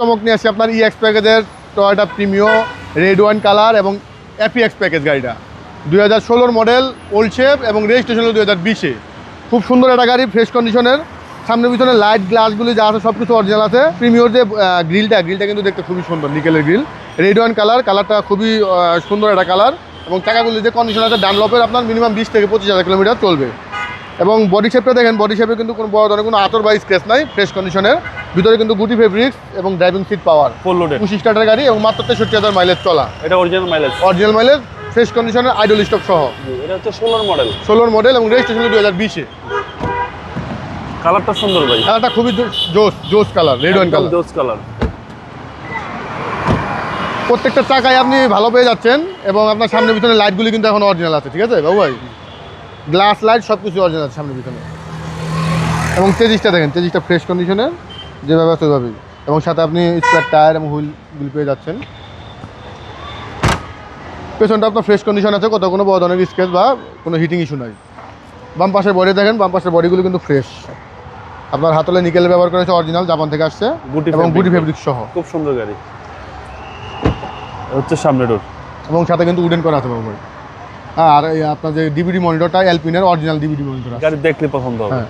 চমক নিয়ে আসছি আপনার ইএক্স প্যাকেজের Toyota Premio red wine colour এবং এপিএক্স প্যাকেজ গাড়িটা। দুই হাজার ষোলোর মডেল ওল্ড শেপ এবং রেজিস্ট্রেশন হলো দুই হাজার বিশে। খুব সুন্দর একটা গাড়ি ফ্রেশ কন্ডিশনের সামনে পিছনে লাইট গ্লাসগুলি যা আছে সব কিছু অরিজিনাল আছে। প্রিমিওর যে গ্রিলটা গ্রিলটা কিন্তু দেখতে খুবই সুন্দর নিকেলের গ্রিল রেড ওয়াইন কালার কালারটা খুবই সুন্দর একটা কালার এবং চাকাগুলি যে কন্ডিশন আছে ডানলপের আপনার মিনিমাম বিশ থেকে পঁচিশ হাজার কিলোমিটার চলবে। এবং বডি শেপটা দেখেন বডি শেপে কিন্তু কোনো বড় ধরনের কোনো আতর বা স্ক্রেচ নাই ফ্রেশ কন্ডিশনের ভিতরে কিন্তু গুটি ফেব্রিক্স এবং driving seat power full loaded পঁচিশ স্টার্টার গাড়ি এবং মাত্র তেষট্টি হাজার মাইলেজ চলা। এটা original mileage original mileage fresh কন্ডিশনের আইডল স্টক সহ। এটা হচ্ছে ষোলোর মডেল ষোলোর মডেল এবং রেজিস্ট্রেশন দুই হাজার বিশে। কালারটা সুন্দর ভাই। কালারটা খুবই জোস জোস colour red wine colour those colour প্রত্যেকটা চাকায় আপনি ভালো পেয়ে যাচ্ছেন এবং আপনার সামনে পিছনে লাইটগুলি কিন্তু এখন অরিজিনাল আছে ঠিক আছে বাবু ভাই? গ্লাস লাইট সব কিছু অরিজিনাল আছে সামনে পিছনে। এবং তেজিসটা দেখেন তেজিসটা ফ্রেশ কন্ডিশনের যেভাবে আছে ওইভাবেই এবং সাথে আপনি স্পেয়ার টায়ার এবং হুইলগুলি পেয়ে যাচ্ছেন। পেছনটা আপনার ফ্রেশ কন্ডিশন আছে কোথাও কোনো বড় ধরনের স্কেচ বা কোনো হিটিং ইস্যু নাই। বাম পাশের বডি দেখেন বাম পাশের বডিগুলো কিন্তু ফ্রেশ আপনার হাতলে নিকেল ব্যবহার করেছে অরিজিনাল জাপান থেকে আসছে। গুটি এবং। গুটি ফেব্রিক সহ। খুব সুন্দর গাড়ি। হচ্ছে সামনে ডোর এবং সাথে কিন্তু উডেন করা আছে বাবু আর এই আপনার যে ডিভিডি মনিটরটা এলপিনের অরিজিনাল ডিভিডি মনিটর গাড়ি দেখলে পছন্দ হবে। হ্যাঁ।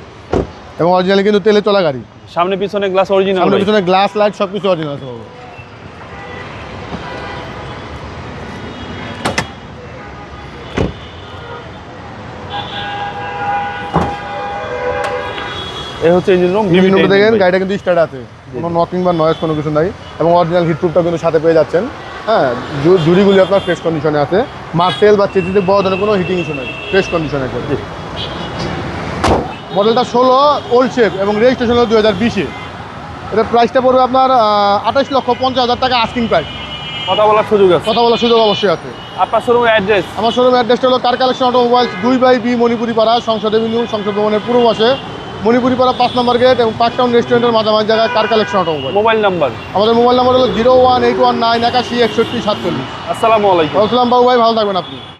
এবং অরিজিনালি কিন্তু তেলে চলা গাড়ি। সামনে পিছনে গ্লাস অরিজিনাল সামনে পিছনে গ্লাস লাইট সব কিছু অরিজিনাল আছে বাবু। এই হচ্ছে ইঞ্জিন রুম বিভিন্ন দেখেন গাড়িটা কিন্তু স্টার্ট আছে। কোনো নকিং বা নয়েজ কোনো কিছু নাই এবং অরিজিনাল হিট হিটপ্রুফটা কিন্তু সাথে পেয়ে যাচ্ছেন। হ্যাঁ জুড়িগুলি আপনার ফ্রেশ কন্ডিশনে আছে। মার্সেল বা চেজিতে বড় ধরনের কোনো হিটিং ইস্যু নাই ফ্রেশ কন্ডিশনে আছে মডেলটা ষোলো ওল্ড শেপ এবং রেজিস্ট্রেশন হলো দু হাজার বিশে। এটার প্রাইসটা পড়বে আপনার আঠাশ লক্ষ পঞ্চাশ হাজার টাকা আস্কিং প্রাইস কথা বলার সুযোগ আছে। কথা বলার সুযোগ অবশ্যই আছে। আপনার শোরুমের অ্যাড্রেস আমার শোরুম অ্যাড্রেসটা হলো কার কালেকশন অটোমোবাইলস দুই by B Manipuri Para Sangsad avenue সংসদ ভবনের পূর্ব পাশে। মণিপুরি পাড়া পাঁচ নম্বর গেট এবং পার্কটাউন রেস্টুরেন্টের মাঝামাঝি জায়গায় car collection automobile mobile number আমাদের মোবাইল নাম্বার হলো zero one eight one nine একাশি একষট্টি সাতচল্লিশ। আসসালামু আলাইকুম। আসসালাম বাবু ভাই ভালো থাকবেন আপনি।